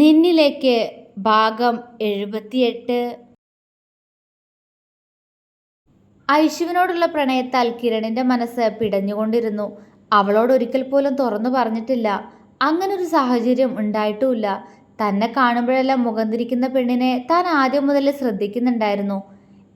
നിന്നിലേക്ക് ഭാഗം എഴുപത്തിയെട്ട്. ഐശുവിനോടുള്ള പ്രണയത്താൽ കിരണിന്റെ മനസ്സ് പിടഞ്ഞുകൊണ്ടിരുന്നു. അവളോട് ഒരിക്കൽ പോലും തുറന്നു പറഞ്ഞിട്ടില്ല. അങ്ങനൊരു സാഹചര്യം ഉണ്ടായിട്ടുമില്ല. തന്നെ കാണുമ്പോഴെല്ലാം മുഖം തിരിക്കുന്ന പെണ്ണിനെ താൻ ആദ്യം മുതൽ ശ്രദ്ധിക്കുന്നുണ്ടായിരുന്നു.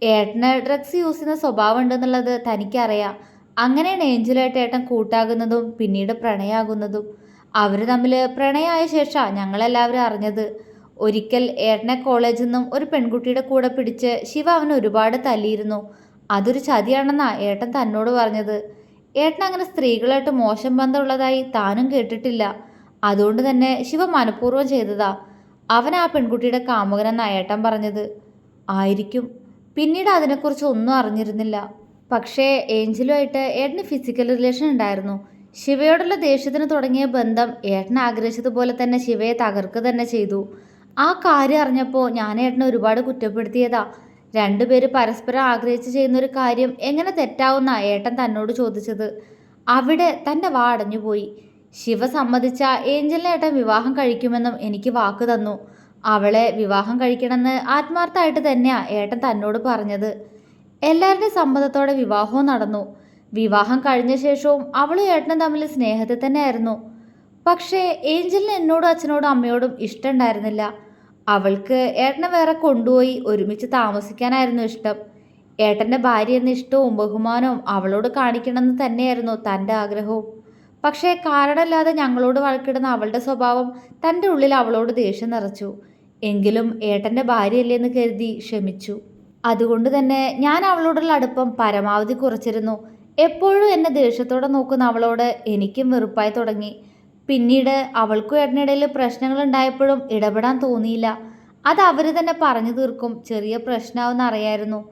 ഏട്ടന് ഡ്രഗ്സ് യൂസ് ചെയ്യുന്ന സ്വഭാവം ഉണ്ടെന്നുള്ളത് തനിക്കറിയാം. അങ്ങനെയാണ് ഏഞ്ചലായിട്ട് ഏട്ടൻ കൂട്ടാകുന്നതും പിന്നീട് പ്രണയാകുന്നതും. അവർ തമ്മിൽ പ്രണയമായ ശേഷമാണ് ഞങ്ങളെല്ലാവരും അറിഞ്ഞത്. ഒരിക്കൽ ഏട്ടനെ കോളേജിൽ നിന്നും ഒരു പെൺകുട്ടിയുടെ കൂടെ പിടിച്ച് ശിവ അവനെ ഒരുപാട് തല്ലിയിരുന്നു. അതൊരു ചതിയാണെന്നാ ഏട്ടൻ തന്നോട് പറഞ്ഞത്. ഏട്ടൻ അങ്ങനെ സ്ത്രീകളായിട്ട് മോശം ബന്ധമുള്ളതായി താനും കേട്ടിട്ടില്ല. അതുകൊണ്ട് തന്നെ ശിവ മനഃപൂർവം ചെയ്തതാ. അവൻ ആ പെൺകുട്ടിയുടെ കാമുകനെന്നാ ഏട്ടൻ പറഞ്ഞത്. ആയിരിക്കും. പിന്നീട് അതിനെക്കുറിച്ച് ഒന്നും അറിഞ്ഞിരുന്നില്ല. പക്ഷേ ഏഞ്ചലുമായിട്ട് ഏട്ടന് ഫിസിക്കൽ റിലേഷൻ ഉണ്ടായിരുന്നു. ശിവയോടുള്ള ദേഷ്യത്തിന് തുടങ്ങിയ ബന്ധം ഏട്ടൻ ആഗ്രഹിച്ചതുപോലെ തന്നെ ശിവയെ തകർക്കുക തന്നെ ചെയ്തു. ആ കാര്യം അറിഞ്ഞപ്പോൾ ഞാൻ ഏട്ടനെ ഒരുപാട് കുറ്റപ്പെടുത്തിയതാ. രണ്ടുപേര് പരസ്പരം ആഗ്രഹിച്ച് ചെയ്യുന്ന ഒരു കാര്യം എങ്ങനെ തെറ്റാവുന്ന ഏട്ടൻ തന്നോട് ചോദിച്ചത്. അവിടെ തന്റെ വാ അടഞ്ഞുപോയി ശിവ സമ്മതിച്ച ഏഞ്ചലിനെ ഏട്ടൻ വിവാഹം കഴിക്കുമെന്നും എനിക്ക് വാക്ക് തന്നു. അവളെ വിവാഹം കഴിക്കണമെന്ന് ആത്മാർത്ഥമായിട്ട് തന്നെയാണ് ഏട്ടൻ തന്നോട് പറഞ്ഞത്. എല്ലാവരുടെയും സമ്മതത്തോടെ വിവാഹവും നടന്നു. വിവാഹം കഴിഞ്ഞ ശേഷവും അവളും ഏട്ടനും തമ്മിൽ സ്നേഹത്തിൽ തന്നെയായിരുന്നു. പക്ഷേ ഏഞ്ചലിന് എന്നോടും അച്ഛനോടും അമ്മയോടും ഇഷ്ടമുണ്ടായിരുന്നില്ല. അവൾക്ക് ഏട്ടനെ വേറെ കൊണ്ടുപോയി ഒരുമിച്ച് താമസിക്കാനായിരുന്നു ഇഷ്ടം. ഏട്ടന്റെ ഭാര്യ എന്ന ഇഷ്ടവും ബഹുമാനവും അവളോട് കാണിക്കണമെന്ന് തന്നെയായിരുന്നു തന്റെ ആഗ്രഹവും. പക്ഷേ കാരണമില്ലാതെ ഞങ്ങളോട് വഴക്കിടുന്ന അവളുടെ സ്വഭാവം തന്റെ ഉള്ളിൽ അവളോട് ദേഷ്യം നിറച്ചു. എങ്കിലും ഏട്ടന്റെ ഭാര്യയല്ലേ എന്ന് കരുതി ക്ഷമിച്ചു. അതുകൊണ്ട് തന്നെ ഞാൻ അവളോടുള്ള അടുപ്പം പരമാവധി കുറച്ചിരുന്നു. എപ്പോഴും എന്നെ ദേഷ്യത്തോടെ നോക്കുന്ന അവളോട് എനിക്കും വെറുപ്പായി തുടങ്ങി. പിന്നീട് അവൾക്കും ഏട്ടനിടയിൽ പ്രശ്നങ്ങൾ ഉണ്ടായപ്പോഴും ഇടപെടാൻ തോന്നിയില്ല. അത് അവർ തന്നെ പറഞ്ഞു തീർക്കും ചെറിയ പ്രശ്നമാവെന്ന് അറിയായിരുന്നു.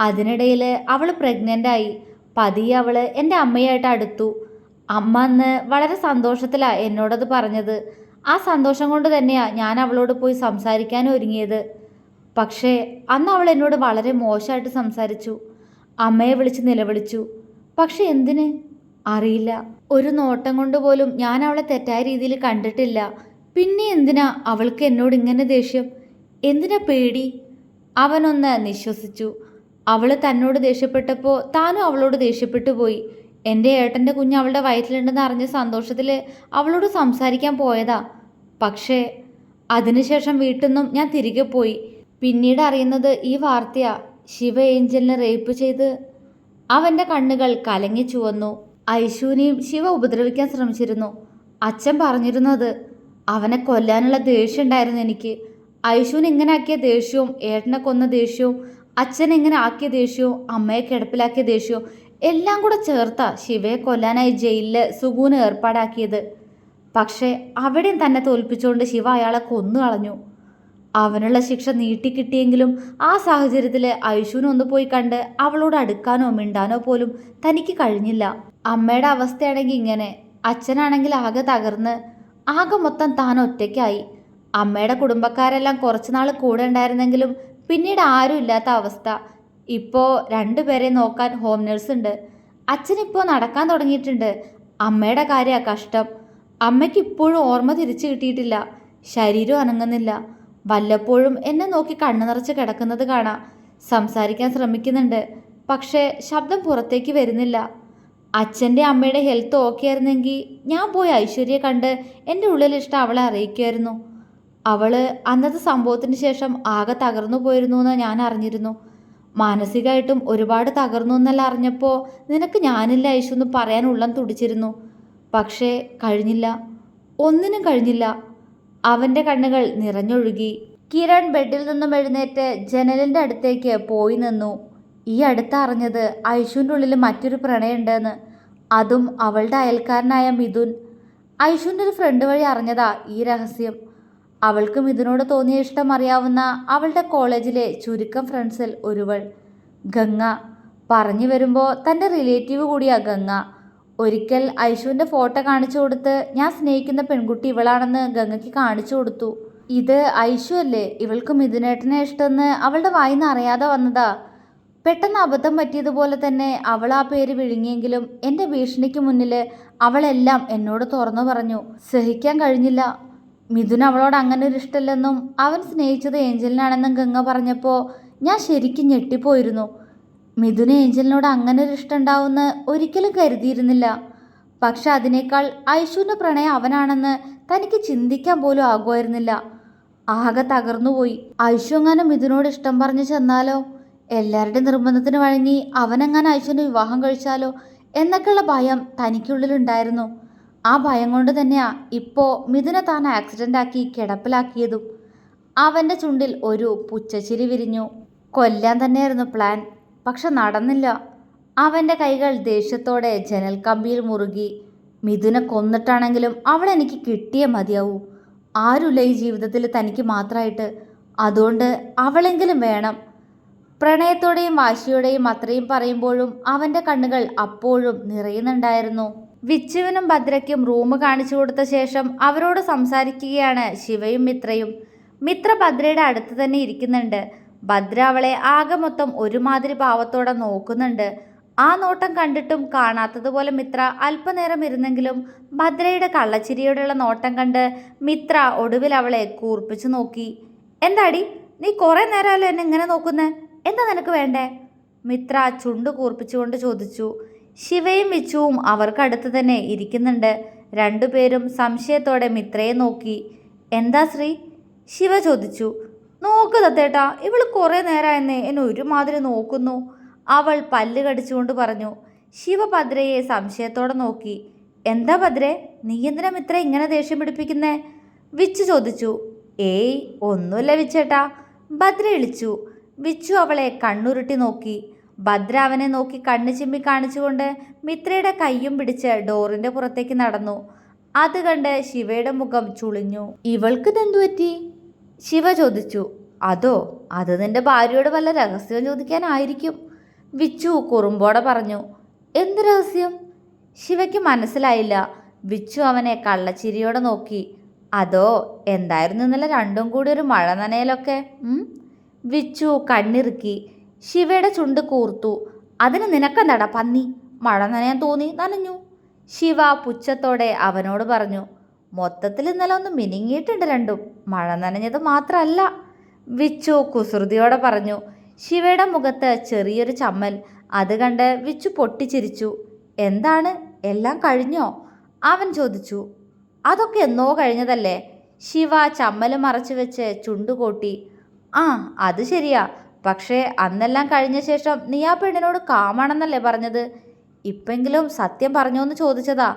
അതിനിടയിൽ അവൾ പ്രഗ്നന്റായി പതിയെ അവൾ എന്റെ അമ്മയായിട്ട് അടുത്തു. അമ്മ അന്ന് വളരെ സന്തോഷത്തിലാണ് എന്നോടത് പറഞ്ഞത്. ആ സന്തോഷം കൊണ്ട് തന്നെയാണ് ഞാൻ അവളോട് പോയി സംസാരിക്കാൻ ഒരുങ്ങിയത്. പക്ഷേ അന്ന് അവൾ എന്നോട് വളരെ മോശമായിട്ട് സംസാരിച്ചു. അമ്മയെ വിളിച്ച് നിലവിളിച്ചു. പക്ഷെ എന്തിന്? അറിയില്ല. ഒരു നോട്ടം കൊണ്ട് പോലും ഞാൻ അവളെ തെറ്റായ രീതിയിൽ കണ്ടിട്ടില്ല. പിന്നെ എന്തിനാ അവൾക്ക് എന്നോട് ഇങ്ങനെ ദേഷ്യം? എന്തിനാ പേടി? അവനൊന്ന് നിശ്വസിച്ചു. അവൾ തന്നോട് ദേഷ്യപ്പെട്ടപ്പോൾ താനും അവളോട് ദേഷ്യപ്പെട്ടു പോയി. എന്റെ ഏട്ടന്റെ കുഞ്ഞ് അവളുടെ വയറ്റിലുണ്ടെന്ന് അറിഞ്ഞ സന്തോഷത്തിൽ അവളോട് സംസാരിക്കാൻ പോയതാ. പക്ഷേ അതിനുശേഷം വീട്ടിൽ നിന്നും ഞാൻ തിരികെ പോയി. പിന്നീട് അറിയുന്നത് ഈ വാർത്തയാ. ശിവ ഏഞ്ചലിനെ റേപ്പ് ചെയ്ത് അവന്റെ കണ്ണുകൾ കലങ്ങി ചുവന്നു. ഐശുവിനെയും ശിവ ഉപദ്രവിക്കാൻ ശ്രമിച്ചിരുന്നു. അച്ഛൻ പറഞ്ഞിരുന്നത് അവനെ കൊല്ലാനുള്ള ദേഷ്യം ഉണ്ടായിരുന്നു എനിക്ക്. ഐശുവിന് ഇങ്ങനെ ആക്കിയ ദേഷ്യവും ഏട്ടനെ കൊന്ന ദേഷ്യവും അച്ഛൻ ഇങ്ങനെ ആക്കിയ ദേഷ്യവും അമ്മയെ കിടപ്പിലാക്കിയ ദേഷ്യവും എല്ലാം കൂടെ ചേർത്താ ശിവയെ കൊല്ലാനായി ജയിലിൽ സുഗൂന് ഏർപ്പാടാക്കിയത്. പക്ഷേ അവിടെയും തന്നെ തോൽപ്പിച്ചുകൊണ്ട് ശിവ അയാളെ കൊന്നു കളഞ്ഞു അവനുള്ള ശിക്ഷ നീട്ടിക്കിട്ടിയെങ്കിലും ആ സാഹചര്യത്തിൽ ഐശുവിനെ ഒന്ന് പോയി കണ്ട് അവളോട് അടുക്കാനോ മിണ്ടാനോ പോലും തനിക്ക് കഴിഞ്ഞില്ല. അമ്മയുടെ അവസ്ഥയാണെങ്കിൽ ഇങ്ങനെ. അച്ഛനാണെങ്കിൽ ആകെ തകർന്ന്. ആകെ മൊത്തം താൻ ഒറ്റയ്ക്കായി. അമ്മയുടെ കുടുംബക്കാരെല്ലാം കുറച്ച് നാൾ കൂടെ ഉണ്ടായിരുന്നെങ്കിലും പിന്നീട് ആരും ഇല്ലാത്ത അവസ്ഥ. ഇപ്പോൾ രണ്ടുപേരെ നോക്കാൻ ഹോം നേഴ്സ് ഉണ്ട്. അച്ഛനിപ്പോൾ നടക്കാൻ തുടങ്ങിയിട്ടുണ്ട്. അമ്മയുടെ കാര്യമാണ് കഷ്ടം. അമ്മയ്ക്ക് ഇപ്പോഴും ഓർമ്മ തിരിച്ചു കിട്ടിയിട്ടില്ല. ശരീരം അനങ്ങുന്നില്ല. വല്ലപ്പോഴും എന്നെ നോക്കി കണ്ണു നിറച്ച് കിടക്കുന്നത് കാണാം. സംസാരിക്കാൻ ശ്രമിക്കുന്നുണ്ട്. പക്ഷേ ശബ്ദം പുറത്തേക്ക് വരുന്നില്ല. അച്ഛന്റെ അമ്മയുടെ ഹെൽത്ത് ഓക്കെ ആയിരുന്നെങ്കിൽ ഞാൻ പോയി ഐശ്വര്യയെ കണ്ട് എന്റെ ഉള്ളിലിഷ്ടം അവളെ അറിയിക്കുമായിരുന്നു അവൾ അന്നത്തെ സംഭവത്തിന് ശേഷം ആകെ തകർന്നു പോയിരുന്നു എന്ന് ഞാൻ അറിഞ്ഞിരുന്നു. മാനസികമായിട്ടും ഒരുപാട് തകർന്നു എന്നല്ല അറിഞ്ഞപ്പോൾ നിനക്ക് ഞാനില്ല ഐശു എന്ന് പറയാൻ ഉള്ളം തുടിച്ചിരുന്നു. പക്ഷേ കഴിഞ്ഞില്ല. ഒന്നിനും കഴിഞ്ഞില്ല. അവന്റെ കണ്ണുകൾ നിറഞ്ഞൊഴുകി. കിരൺ ബെഡിൽ നിന്നും എഴുന്നേറ്റ് ജനലിന്റെ അടുത്തേക്ക് പോയി നിന്നു. ഈ അടുത്ത് അറിഞ്ഞത് ഐശുവിന്റെ ഉള്ളിൽ മറ്റൊരു പ്രണയമുണ്ടെന്ന്. അതും അവളുടെ അയൽക്കാരനായ മിഥുൻ. ഐശുവിന്റെ ഒരു ഫ്രണ്ട് വഴി അറിഞ്ഞതാ ഈ രഹസ്യം. അവൾക്ക് മിഥുനോട് തോന്നിയ ഇഷ്ടം അറിയാവുന്ന അവളുടെ കോളേജിലെ ചുരുക്കം ഫ്രണ്ട്സിൽ ഒരുവൾ. ഗംഗ. പറഞ്ഞു വരുമ്പോൾ തന്റെ റിലേറ്റീവ് കൂടിയാ ഗംഗ. ഒരിക്കൽ ഐഷുവിന്റെ ഫോട്ടോ കാണിച്ചു കൊടുത്ത് ഞാൻ സ്നേഹിക്കുന്ന പെൺകുട്ടി ഇവളാണെന്ന് ഗംഗയ്ക്ക് കാണിച്ചു കൊടുത്തു. ഇത് ഐഷു അല്ലേ? ഇവൾക്ക് മിഥുനേട്ടനെ ഇഷ്ടമെന്ന് അവളുടെ വായിന്ന് അറിയാതെ വന്നതാ. പെട്ടെന്ന് അബദ്ധം പറ്റിയതുപോലെ തന്നെ അവൾ ആ പേര് വിഴുങ്ങിയെങ്കിലും എന്റെ ഭീഷണിക്ക് മുന്നിൽ അവളെല്ലാം എന്നോട് തുറന്നു പറഞ്ഞു. സഹിക്കാൻ കഴിഞ്ഞില്ല. മിഥുൻ അവളോട് അങ്ങനെ ഒരു ഇഷ്ടമല്ലെന്നും അവൻ സ്നേഹിച്ചത് ഏഞ്ചലിനാണെന്നും ഗംഗ പറഞ്ഞപ്പോൾ ഞാൻ ശരിക്കും ഞെട്ടിപ്പോയിരുന്നു. മിഥുന് ഏഞ്ചലിനോട് അങ്ങനെ ഒരു ഇഷ്ടം ഉണ്ടാവുമെന്ന് ഒരിക്കലും കരുതിയിരുന്നില്ല. പക്ഷെ അതിനേക്കാൾ ഐശുവിന്റെ പ്രണയം അവനാണെന്ന് തനിക്ക് ചിന്തിക്കാൻ പോലും ആകുമായിരുന്നില്ല. ആകെ തകർന്നുപോയി. ഐശു എങ്ങാനും മിഥുനോട് ഇഷ്ടം പറഞ്ഞു ചെന്നാലോ? എല്ലാവരുടെയും നിർബന്ധത്തിന് വഴങ്ങി അവനെങ്ങാനും ഐശുവിനെ വിവാഹം കഴിച്ചാലോ? എന്നൊക്കെയുള്ള ഭയം തനിക്കുള്ളിലുണ്ടായിരുന്നു. ആ ഭയം കൊണ്ട് തന്നെയാ ഇപ്പോൾ മിഥുനെ താൻ ആക്സിഡന്റ് ആക്കി കിടപ്പിലാക്കിയതും. അവന്റെ ചുണ്ടിൽ ഒരു പുച്ചച്ചിരി വിരിഞ്ഞു. കൊല്ലാൻ തന്നെയായിരുന്നു പ്ലാൻ. പക്ഷെ നടന്നില്ല. അവന്റെ കൈകൾ ദേഷ്യത്തോടെ ജനൽ കമ്പിയിൽ മുറുകി. മിഥുനെ കൊന്നിട്ടാണെങ്കിലും അവളെനിക്ക് കിട്ടിയേ മതിയാവൂ. ആരുമില്ല ഈ ജീവിതത്തിൽ തനിക്ക് മാത്രമായിട്ട്. അതുകൊണ്ട് അവളെങ്കിലും വേണം. പ്രണയത്തോടെയും വാശിയോടെയും അത്രയും പറയുമ്പോഴും അവന്റെ കണ്ണുകൾ അപ്പോഴും നിറയുന്നുണ്ടായിരുന്നു. വിച്ചുവിനും ഭദ്രയ്ക്കും റൂം കാണിച്ചു കൊടുത്ത ശേഷം അവരോട് സംസാരിക്കുകയാണ് ശിവയും മിത്രയും. മിത്ര ഭദ്രയുടെ അടുത്ത് തന്നെ ഇരിക്കുന്നുണ്ട്. ഭദ്ര അവളെ ആകെ മൊത്തം ഒരുമാതിരി ഭാവത്തോടെ നോക്കുന്നുണ്ട്. ആ നോട്ടം കണ്ടിട്ടും കാണാത്തതുപോലെ മിത്ര അല്പനേരം ഇരുന്നെങ്കിലും ഭദ്രയുടെ കള്ളച്ചിരിയോടുള്ള നോട്ടം കണ്ട് മിത്ര ഒടുവിൽ അവളെ കൂർപ്പിച്ചു നോക്കി. എന്താടി? നീ കുറേ നേരമല്ലോ എന്നെ ഇങ്ങനെ നോക്കുന്നേ? എന്താ നിനക്ക് വേണ്ടേ? മിത്ര ചുണ്ട് കൂർപ്പിച്ചുകൊണ്ട് ചോദിച്ചു. ശിവയും വിച്ചുവും അവർക്കടുത്ത് തന്നെ ഇരിക്കുന്നുണ്ട്. രണ്ടുപേരും സംശയത്തോടെ മിത്രയെ നോക്കി. എന്താ ശ്രീ? ശിവ ചോദിച്ചു. നോക്ക് തത്തേട്ടാ ഇവൾ കുറേ നേരമായെന്നേ എന്നെ ഒരുമാതിരി നോക്കുന്നു. അവൾ പല്ല് കടിച്ചുകൊണ്ട് പറഞ്ഞു ശിവഭദ്രയെ സംശയത്തോടെ നോക്കി. എന്താ ഭദ്രേ നീ എന്തിനാ മിത്ര ഇങ്ങനെ ദേഷ്യം പിടിപ്പിക്കുന്നേ? വിച്ചു ചോദിച്ചു. ഏയ് ഒന്നുമില്ല വിച്ചേട്ടാ. ഭദ്ര ഇളിച്ചു. വിച്ചു അവളെ കണ്ണുരുട്ടി നോക്കി. ഭദ്ര അവനെ നോക്കി കണ്ണു ചിമ്മി കാണിച്ചുകൊണ്ട് മിത്രയുടെ കയ്യും പിടിച്ച് ഡോറിന്റെ പുറത്തേക്ക് നടന്നു. അത് കണ്ട് ശിവയുടെ മുഖം ചുളിഞ്ഞു. ഇവൾക്ക് ഇതെന്തു പറ്റി? ശിവ ചോദിച്ചു അതോ അത് നിന്റെ ഭാര്യയോട് വല്ല രഹസ്യം ചോദിക്കാനായിരിക്കും? വിച്ചു കുറുമ്പോടെ പറഞ്ഞു എന്ത് രഹസ്യം? ശിവയ്ക്ക് മനസ്സിലായില്ല. വിച്ചു അവനെ കള്ളച്ചിരിയോടെ നോക്കി അതോ എന്തായിരുന്നു ഇന്നലെ രണ്ടും കൂടി ഒരു മഴ നനയലൊക്കെ? വിച്ചു കണ്ണിറുക്കി ശിവയുടെ ചുണ്ട് കൂർത്തു. അതിന് നിനക്കെന്താടാ പന്നി? മഴ നനയാൻ തോന്നി നനഞ്ഞു. ശിവ പുച്ഛത്തോടെ അവനോട് പറഞ്ഞു മൊത്തത്തിൽ ഇന്നലെ ഒന്ന് മിനുങ്ങിയിട്ടുണ്ട് രണ്ടും. മഴ നനഞ്ഞത് മാത്രമല്ല. വിച്ചു കുസൃതിയോടെ പറഞ്ഞു ശിവയുടെ മുഖത്ത് ചെറിയൊരു ചമ്മൽ. അത് കണ്ട് വിച്ചു പൊട്ടിച്ചിരിച്ചു. എന്താണ്? എല്ലാം കഴിഞ്ഞോ? അവൻ ചോദിച്ചു. അതൊക്കെ എന്നോ കഴിഞ്ഞതല്ലേ? ശിവ ചമ്മൽ മറച്ചു വെച്ച് ചുണ്ടുകൂട്ടി ആ അത് ശരിയാ. പക്ഷേ അന്നെല്ലാം കഴിഞ്ഞ ശേഷം നീ ആ പെണ്ണിനോട് കാമാണെന്നല്ലേ പറഞ്ഞത്? ഇപ്പെങ്കിലും സത്യം പറഞ്ഞോ എന്ന് ചോദിച്ചതാ.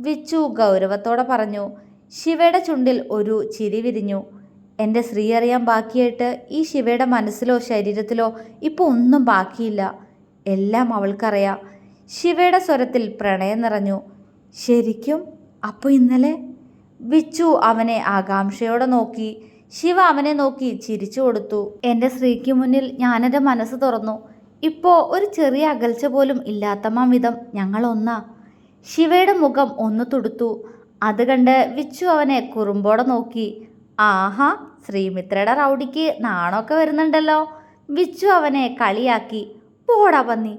വിച്ചു ഗൗരവത്തോടെ പറഞ്ഞു ശിവയുടെ ചുണ്ടിൽ ഒരു ചിരി വിരിഞ്ഞു. എന്റെ സ്ത്രീ അറിയാൻ ബാക്കിയായിട്ട് ഈ ശിവയുടെ മനസ്സിലോ ശരീരത്തിലോ ഇപ്പോൾ ഒന്നും ബാക്കിയില്ല. എല്ലാം അവൾക്കറിയാം. ശിവയുടെ സ്വരത്തിൽ പ്രണയം നിറഞ്ഞു. ശരിക്കും? അപ്പോൾ ഇന്നലെ? വിച്ചു അവനെ ആകാംക്ഷയോടെ നോക്കി. ശിവ അവനെ നോക്കി ചിരിച്ചു കൊടുത്തു. എന്റെ സ്ത്രീക്ക് മുന്നിൽ ഞാനെന്റെ മനസ്സ് തുറന്നു. ഇപ്പോൾ ഒരു ചെറിയ അകൽച്ച പോലും ഇല്ലാത്തമാം വിധം ഞങ്ങൾ ഒന്നാ ശിവയുടെ മുഖം ഒന്ന് തുടുത്തു. അത് കണ്ട് വിച്ചു അവനെ കുറുമ്പോടെ നോക്കി. ആഹാ ശ്രീമിത്രയുടെ റൗഡിക്ക് നാണമൊക്കെ വരുന്നുണ്ടല്ലോ. വിച്ചു അവനെ കളിയാക്കി. പോടാ പന്നി.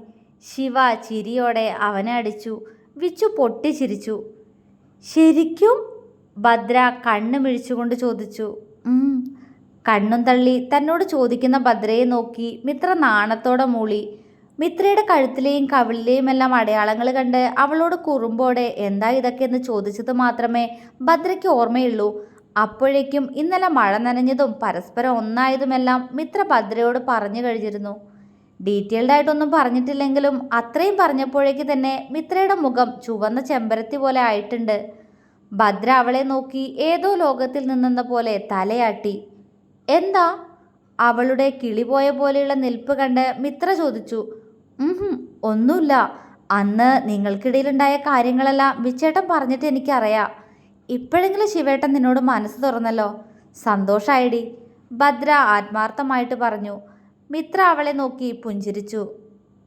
ശിവ ചിരിയോടെ അവനെ അടിച്ചു. വിച്ചു പൊട്ടിച്ചിരിച്ചു. ശരിക്കും? ഭദ്ര കണ്ണ് മിഴിച്ചുകൊണ്ട് ചോദിച്ചു. കണ്ണും തള്ളി തന്നോട് ചോദിക്കുന്ന ഭദ്രയെ നോക്കി മിത്ര നാണത്തോടെ മൂളി. മിത്രയുടെ കഴുത്തിലെയും കവിളിലെയും എല്ലാം അടയാളങ്ങൾ കണ്ട് അവളോട് കുറുമ്പോടെ എന്താ ഇതൊക്കെ? എന്ന് ചോദിച്ചത് മാത്രമേ ഭദ്രയ്ക്ക് ഓർമ്മയുള്ളൂ. അപ്പോഴേക്കും ഇന്നലെ മഴ നനഞ്ഞതും പരസ്പരം ഒന്നായതുമെല്ലാം മിത്ര ഭദ്രയോട് പറഞ്ഞു കഴിഞ്ഞിരുന്നു. ഡീറ്റെയിൽഡ് ആയിട്ടൊന്നും പറഞ്ഞിട്ടില്ലെങ്കിലും അത്രയും പറഞ്ഞപ്പോഴേക്ക് തന്നെ മിത്രയുടെ മുഖം ചുവന്ന ചെമ്പരത്തി പോലെ ആയിട്ടുണ്ട്. ഭദ്ര അവളെ നോക്കി ഏതോ ലോകത്തിൽ നിന്നെന്ന പോലെ തലയാട്ടി. എന്താ? അവളുടെ കിളി പോയ പോലെയുള്ള നിൽപ്പ് കണ്ട് മിത്ര ചോദിച്ചു. "ഉംഹും, ഒന്നുമില്ല. അന്ന് നിങ്ങൾക്കിടയിലുണ്ടായ കാര്യങ്ങളെല്ലാം വിച്ചേട്ടൻ പറഞ്ഞിട്ട് എനിക്കറിയാം. ഇപ്പോഴെങ്കിലും ശിവേട്ടൻ നിന്നോട് മനസ്സ് തുറന്നല്ലോ. സന്തോഷായിടി. ഭദ്ര ആത്മാർത്ഥമായിട്ട് പറഞ്ഞു. മിത്ര അവളെ നോക്കി പുഞ്ചിരിച്ചു.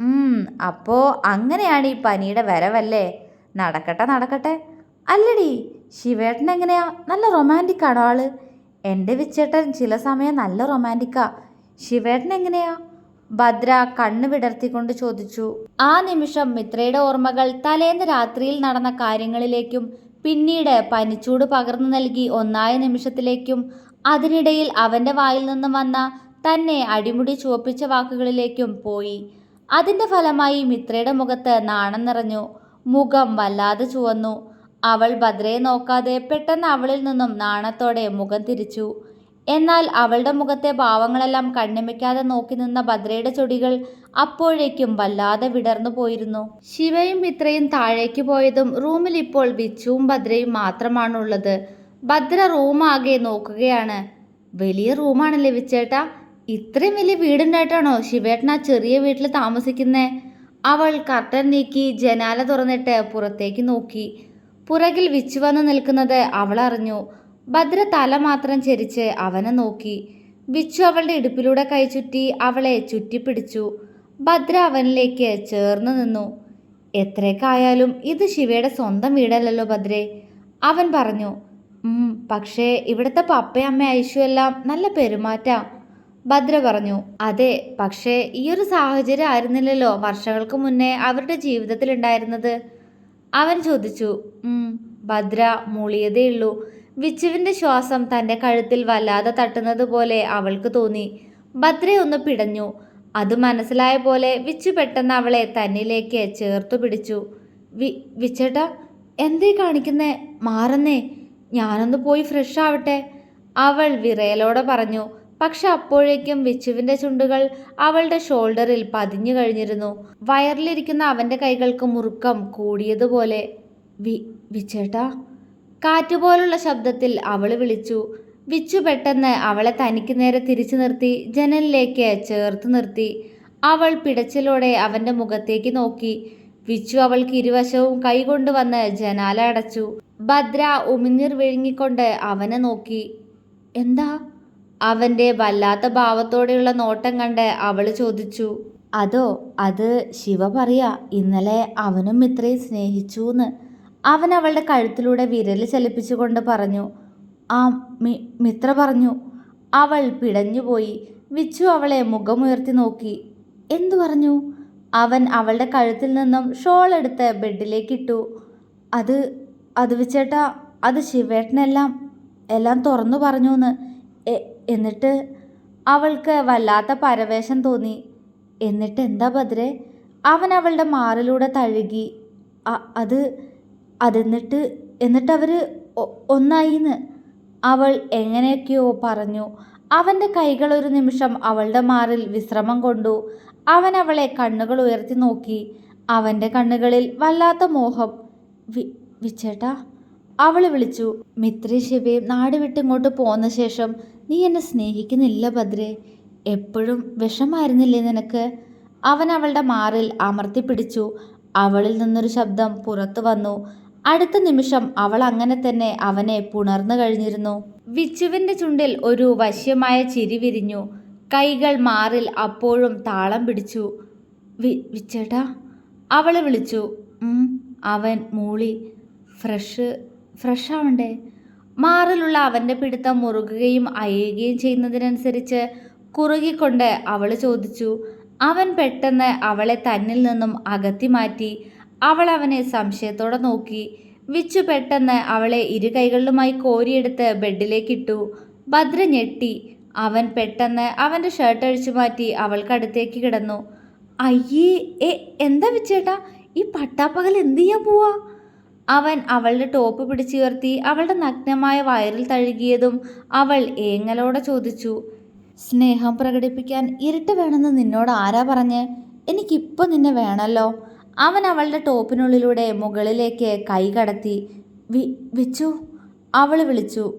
അപ്പോൾ അപ്പോ അങ്ങനെയാണ് ഈ പനിയുടെ വരവല്ലേ? നടക്കട്ടെ നടക്കട്ടെ. അല്ലടി ശിവേട്ടൻ എങ്ങനെയാ? നല്ല റൊമാന്റിക് ആണോ ആൾ? എന്റെ വിച്ചേട്ടൻ ചില സമയം നല്ല റൊമാന്റിക്കാ ശിവേട്ടൻ എങ്ങനെയാ? ഭദ്ര കണ്ണു വിടർത്തിക്കൊണ്ട് ചോദിച്ചു ആ നിമിഷം മിത്രയുടെ ഓർമ്മകൾ തലേന്ന് രാത്രിയിൽ നടന്ന കാര്യങ്ങളിലേക്കും പിന്നീട് പനിച്ചൂട് പകർന്നു നൽകി ഒന്നായ നിമിഷത്തിലേക്കും അതിനിടയിൽ അവന്റെ വായിൽ നിന്നും വന്ന തന്നെ അടിമുടി ചുവപ്പിച്ച വാക്കുകളിലേക്കും പോയി. അതിന്റെ ഫലമായി മിത്രയുടെ മുഖത്ത് നാണം നിറഞ്ഞു മുഖം വല്ലാതെ ചുവന്നു. അവൾ ഭദ്രയെ നോക്കാതെ പെട്ടെന്ന് അവളിൽ നിന്നും നാണത്തോടെ മുഖം തിരിച്ചു. എന്നാൽ അവളുടെ മുഖത്തെ ഭാവങ്ങളെല്ലാം കണ്ണിമയ്ക്കാതെ നോക്കി നിന്ന ഭദ്രയുടെ ചൊടികൾ അപ്പോഴേക്കും വല്ലാതെ വിടർന്നു പോയിരുന്നു. ശിവയും മിത്രയും താഴേക്ക് പോയതും റൂമിൽ ഇപ്പോൾ വിച്ചുവും ഭദ്രയും മാത്രമാണുള്ളത്. ഭദ്ര റൂമാകെ നോക്കുകയാണ്. വലിയ റൂമാണല്ലേ വിച്ചേട്ടാ? ഇത്രയും വലിയ വീടുണ്ടായിട്ടാണോ ശിവേട്ടൻ ആ ചെറിയ വീട്ടിൽ താമസിക്കുന്നേ? അവൾ കർട്ടൻ നീക്കി ജനാല തുറന്നിട്ട് പുറത്തേക്ക് നോക്കി. പുറകിൽ വിച്ചു വന്ന് നിൽക്കുന്നത് അവൾ അറിഞ്ഞു. ഭദ്ര തല മാത്രം ചരിച്ച് അവനെ നോക്കി. ബിച്ചു അവളുടെ ഇടുപ്പിലൂടെ കൈ ചുറ്റി അവളെ ചുറ്റിപ്പിടിച്ചു. ഭദ്ര അവനിലേക്ക് ചേർന്ന് നിന്നു. എത്രയൊക്കെയായാലും ഇത് ശിവയുടെ സ്വന്തം വീടല്ലല്ലോ ഭദ്രേ. അവൻ പറഞ്ഞു പക്ഷേ ഇവിടുത്തെ പപ്പയമ്മ ഐശു എല്ലാം നല്ല പെരുമാറ്റ. ഭദ്ര പറഞ്ഞു അതെ പക്ഷേ ഈ ഒരു സാഹചര്യം ആയിരുന്നില്ലല്ലോ വർഷങ്ങൾക്ക് മുന്നേ അവരുടെ ജീവിതത്തിൽ ഉണ്ടായിരുന്നത് അവൻ ചോദിച്ചു ഭദ്ര മൂളിയതേയുള്ളൂ വിച്ചുവിന്റെ ശ്വാസം തന്റെ കഴുത്തിൽ വല്ലാതെ തട്ടുന്നത് പോലെ അവൾക്ക് തോന്നി. ഭദ്ര ഒന്ന് പിടഞ്ഞു. അത് മനസ്സിലായ പോലെ വിച്ചു പെട്ടെന്ന് അവളെ തന്നിലേക്ക് ചേർത്തു പിടിച്ചു. വി വിച്ചേട്ട എന്തേ കാണിക്കുന്നേ? മാറുന്നേ. ഞാനൊന്ന് പോയി ഫ്രഷ് ആവട്ടെ. അവൾ വിറയലോടെ പറഞ്ഞു. പക്ഷെ അപ്പോഴേക്കും വിച്ചുവിന്റെ ചുണ്ടുകൾ അവളുടെ ഷോൾഡറിൽ പതിഞ്ഞു കഴിഞ്ഞിരുന്നു. വയറിലിരിക്കുന്ന അവന്റെ കൈകൾക്ക് മുറുക്കം കൂടിയതുപോലെ വി വിച്ചേട്ടാ കാറ്റുപോലുള്ള ശബ്ദത്തിൽ അവൾ വിളിച്ചു. വിച്ചു പെട്ടെന്ന് അവളെ തനിക്ക് നേരെ തിരിച്ചു നിർത്തി ജനലിലേക്ക് ചേർത്ത് നിർത്തി. അവൾ പിടച്ചിലോടെ അവന്റെ മുഖത്തേക്ക് നോക്കി. വിച്ചു അവൾക്ക് ഇരുവശവും കൈകൊണ്ട് വന്ന് ജനാല അടച്ചു. ഭദ്ര ഉമിനീർ വിഴുങ്ങിക്കൊണ്ട് അവനെ നോക്കി. എന്താ? അവന്റെ വല്ലാത്ത ഭാവത്തോടെയുള്ള നോട്ടം കണ്ട് അവൾ ചോദിച്ചു. അതോ അത് ശിവ പറയാ ഇന്നലെ അവനും ഇത്രയും സ്നേഹിച്ചൂന്ന്. അവൻ അവളുടെ കഴുത്തിലൂടെ വിരൽ ചലിപ്പിച്ചുകൊണ്ട് പറഞ്ഞു ആ മി മിത്ര പറഞ്ഞു. അവൾ പിടഞ്ഞുപോയി. വിച്ചു അവളെ മുഖമുയർത്തി നോക്കി. എന്തു പറഞ്ഞു? അവൻ അവളുടെ കഴുത്തിൽ നിന്നും ഷോൾ എടുത്ത് ബെഡിലേക്കിട്ടു. അത് അത് വെച്ചേട്ടാ അത് ശിവേട്ടനെല്ലാം എല്ലാം തുറന്നു പറഞ്ഞു എന്ന് എന്നിട്ട്? അവൾക്ക് വല്ലാത്ത പരവേശം തോന്നി. എന്നിട്ട് എന്താ ഭദ്രേ? അവൻ അവളുടെ മാറിലൂടെ തഴുകി. അത് അതെന്നിട്ട് എന്നിട്ടവർ ഒന്നായിന്ന്. അവൾ എങ്ങനെയൊക്കെയോ പറഞ്ഞു. അവന്റെ കൈകൾ ഒരു നിമിഷം അവളുടെ മാറിൽ വിശ്രമം കൊണ്ടു. അവൻ അവളെ കണ്ണുകൾ ഉയർത്തി നോക്കി. അവന്റെ കണ്ണുകളിൽ വല്ലാത്ത മോഹം. വി വിച്ചേട്ടാ അവൾ വിളിച്ചു. മിത്രി ശിവയും നാട് വിട്ടിങ്ങോട്ട് പോന്ന ശേഷം നീ എന്നെ സ്നേഹിക്കുന്നില്ല ഭദ്രേ. എപ്പോഴും വിഷമായിരുന്നില്ലേ നിനക്ക്? അവൻ അവളുടെ മാറിൽ അമർത്തി പിടിച്ചു അവളിൽ നിന്നൊരു ശബ്ദം പുറത്തു വന്നു. അടുത്ത നിമിഷം അവൾ അങ്ങനെ തന്നെ അവനെ പുണർന്നു കഴിഞ്ഞിരുന്നു. വിച്ചുവിന്റെ ചുണ്ടിൽ ഒരു വശ്യമായ ചിരി വിരിഞ്ഞു. കൈകൾ മാറിൽ അപ്പോഴും താളം പിടിച്ചു. വി വിച്ചേട്ടാ അവളെ വിളിച്ചു. അവൻ മൂളി. ഫ്രഷ് ഫ്രഷ് ആവണ്ടേ? മാറിലുള്ള അവന്റെ പിടുത്തം മുറുകുകയും അയയുകയും ചെയ്യുന്നതിനനുസരിച്ച് കുറുകിക്കൊണ്ട് അവൾ ചോദിച്ചു. അവൻ പെട്ടെന്ന് അവളെ തന്നിൽ നിന്നും അകത്തി മാറ്റി. അവൾ അവനെ സംശയത്തോടെ നോക്കി. വിച്ചു പെട്ടെന്ന് അവളെ ഇരു കൈകളിലുമായി കോരിയെടുത്ത് ബെഡിലേക്കിട്ടു. ഭദ്ര ഞെട്ടി. അവൻ പെട്ടെന്ന് അവന്റെ ഷർട്ട് അഴിച്ചു മാറ്റി അവൾക്കടുത്തേക്ക് കിടന്നു. അയ്യേ ഏ എന്താ വിച്ചേട്ടാ? ഈ പട്ടാപ്പകൽ എന്തു ചെയ്യാൻ പോവാ? അവൻ അവളുടെ ടോപ്പ് പിടിച്ചുയർത്തി അവളുടെ നഗ്നമായ വയറിൽ തഴുകിയതും അവൾ ഏങ്ങലോടെ ചോദിച്ചു. സ്നേഹം പ്രകടിപ്പിക്കാൻ ഇരുട്ട് വേണമെന്ന് നിന്നോട് ആരാ പറഞ്ഞ്? എനിക്കിപ്പോൾ നിന്നെ വേണമല്ലോ അവൻ അവളുടെ ടോപ്പിനുള്ളിലൂടെ മുകളിലേക്ക് കൈ കടത്തി വി വിച്ചു അവൾ വിളിച്ചു.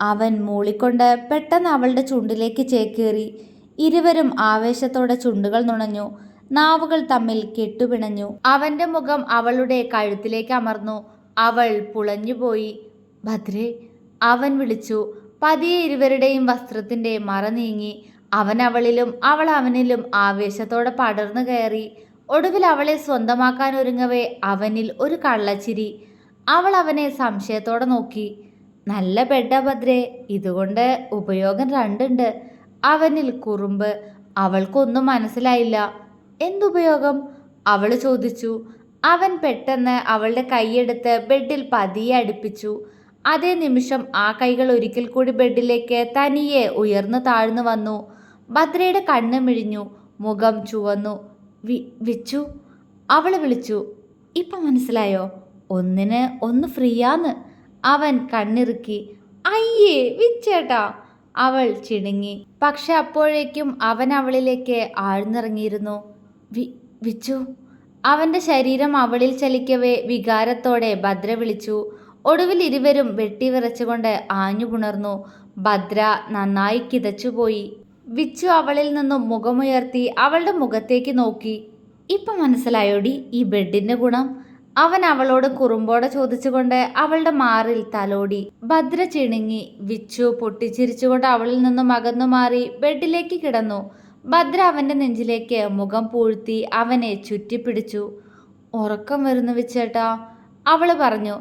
അവൻ മൂളിക്കൊണ്ട് പെട്ടെന്ന് അവളുടെ ചുണ്ടിലേക്ക് ചേക്കേറി. ഇരുവരും ആവേശത്തോടെ ചുണ്ടുകൾ നുണഞ്ഞു. നാവുകൾ തമ്മിൽ കെട്ടുപിണഞ്ഞു. അവന്റെ മുഖം അവളുടെ കഴുത്തിലേക്ക് അമർന്നു. അവൾ പുളഞ്ഞുപോയി. ഭദ്രേ അവൻ വിളിച്ചു. പതിയെ ഇരുവരുടെയും വസ്ത്രത്തിന്റെ മറ നീങ്ങി. അവൻ അവളിലും അവൾ അവനിലും ആവേശത്തോടെ പടർന്നു കയറി. ഒടുവിൽ അവളെ സ്വന്തമാക്കാൻ ഒരുങ്ങവേ അവനിൽ ഒരു കള്ളച്ചിരി. അവൾ അവനെ സംശയത്തോടെ നോക്കി. നല്ല ബെഡാ ഭദ്രേ ഇതുകൊണ്ട് ഉപയോഗം രണ്ടുണ്ട്. അവനിൽ കുറുമ്പ് അവൾക്കൊന്നും മനസ്സിലായില്ല. എന്തുപയോഗം? അവൾ ചോദിച്ചു. അവൻ പെട്ടെന്ന് അവളുടെ കൈയെടുത്ത് ബെഡിൽ പതിയെ അടുപ്പിച്ചു. അതേ നിമിഷം ആ കൈകൾ ഒരിക്കൽ കൂടി ബെഡിലേക്ക് തനിയെ ഉയർന്നു താഴ്ന്നു വന്നു. ഭദ്രയുടെ കണ്ണ് മിഴിഞ്ഞു. മുഖം ചുവന്നു. വി വിച്ചു അവൾ വിളിച്ചു. ഇപ്പം മനസ്സിലായോ? ഒന്നിന് ഒന്ന് ഫ്രീയാന്ന്. അവൻ കണ്ണിറുക്കി അയ്യേ വിച്ചേട്ടാ. അവൾ ചിണുങ്ങി. പക്ഷെ അപ്പോഴേക്കും അവൻ അവളിലേക്ക് ആഴ്ന്നിറങ്ങിയിരുന്നു. വി വിച്ചു. അവന്റെ ശരീരം അവളിൽ ചലിക്കവേ വികാരത്തോടെ ഭദ്ര വിളിച്ചു. ഒടുവിൽ ഇരുവരും വെട്ടിവിറച്ചുകൊണ്ട് ആഞ്ഞു പുണർന്നു ഭദ്ര നന്നായി കിതച്ചുപോയി. വിച്ചു അവളിൽ നിന്നും മുഖമുയർത്തി അവളുടെ മുഖത്തേക്ക് നോക്കി. ഇപ്പം മനസ്സിലായോടി ഈ ബെഡിന്റെ ഗുണം? അവൻ അവളോട് കുറുമ്പോടെ ചോദിച്ചുകൊണ്ട് അവളുടെ മാറിൽ തലോടി. ഭദ്ര ചിണുങ്ങി വിച്ചു പൊട്ടിച്ചിരിച്ചുകൊണ്ട് അവളിൽ നിന്നും അകന്നു മാറി ബെഡിലേക്ക് കിടന്നു. ഭദ്ര അവന്റെ നെഞ്ചിലേക്ക് മുഖം പൂഴ്ത്തി അവനെ ചുറ്റിപ്പിടിച്ചു. ഉറക്കം വരുന്നു വിച്ചേട്ടാ അവൾ പറഞ്ഞു.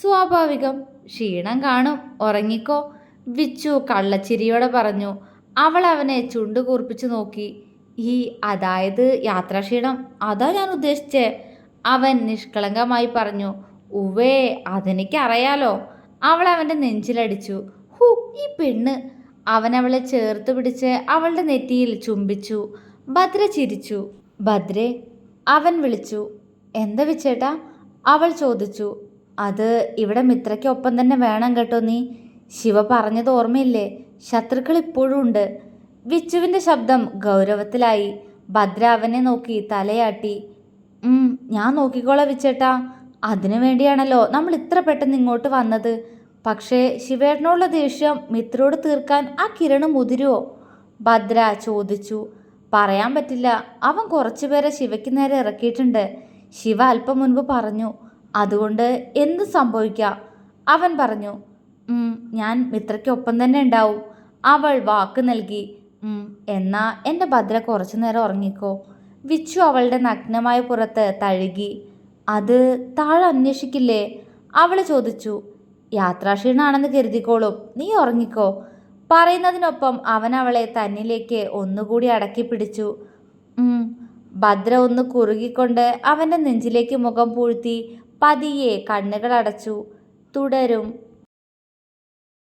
സ്വാഭാവികം ക്ഷീണം കാണും. ഉറങ്ങിക്കോ വിച്ചു കള്ളച്ചിരിയോടെ പറഞ്ഞു. അവൾ അവനെ ചുണ്ടു കൂർപ്പിച്ചു നോക്കി. ഈ അതായത് യാത്രാക്ഷീണം. അതാ ഞാൻ ഉദ്ദേശിച്ചേ. അവൻ നിഷ്കളങ്കമായി പറഞ്ഞു ഉവേ അതെനിക്കറിയാലോ. അവൾ അവന്റെ നെഞ്ചിലടിച്ചു. ഹു ഈ പെണ്ണ്. അവൻ അവളെ ചേർത്ത് പിടിച്ച് അവളുടെ നെറ്റിയിൽ ചുംബിച്ചു. ഭദ്ര ചിരിച്ചു. ഭദ്രെ അവൻ വിളിച്ചു. എന്താ വിച്ചേട്ടാ? അവൾ ചോദിച്ചു. അത് ഇവിടെ മിത്രയ്ക്കൊപ്പം തന്നെ വേണം കേട്ടോ നീ. ശിവ പറഞ്ഞത് ഓർമ്മയില്ലേ? ശത്രുക്കൾ ഇപ്പോഴും ഉണ്ട്. വിച്ചുവിന്റെ ശബ്ദം ഗൗരവത്തിലായി. ഭദ്ര അവനെ നോക്കി തലയാട്ടി. ഞാൻ നോക്കിക്കോളാം വിച്ചേട്ടാ. അതിനു വേണ്ടിയാണല്ലോ നമ്മൾ ഇത്ര പെട്ടെന്ന് ഇങ്ങോട്ട് വന്നത്. പക്ഷേ ശിവേട്ടനോടുള്ള ദേഷ്യം മിത്രോട് തീർക്കാൻ ആ കിരണ് മുതിരുവോ? ഭദ്ര ചോദിച്ചു. പറയാൻ പറ്റില്ല. അവൻ കുറച്ചു പേരെ ശിവയ്ക്ക് നേരെ ഇറക്കിയിട്ടുണ്ട്. ശിവ അല്പം മുൻപ് പറഞ്ഞു അതുകൊണ്ട് എന്ത് സംഭവിക്കാം? അവൻ പറഞ്ഞു "ഉം, ഞാൻ മിത്രയ്ക്കൊപ്പം തന്നെ ഉണ്ടാവും. അവൾ വാക്ക് നൽകി "ഉം, എന്നാ എന്റെ ഭദ്ര കുറച്ചു നേരം ഉറങ്ങിക്കോ. വിച്ചു അവളുടെ നഗ്നമായ പുറത്ത് തഴുകി അത് താഴെ അന്വേഷിക്കില്ലേ? അവൾ ചോദിച്ചു യാത്രാക്ഷീണാണെന്ന് കരുതിക്കോളും നീ ഉറങ്ങിക്കോ. പറയുന്നതിനൊപ്പം അവൻ അവളെ തന്നിലേക്ക് ഒന്നുകൂടി അടക്കി പിടിച്ചു. ഭദ്ര ഒന്ന് കുറുകിക്കൊണ്ട് അവന്റെ നെഞ്ചിലേക്ക് മുഖം പൂഴ്ത്തി പതിയെ കണ്ണുകൾ അടച്ചു തുടരും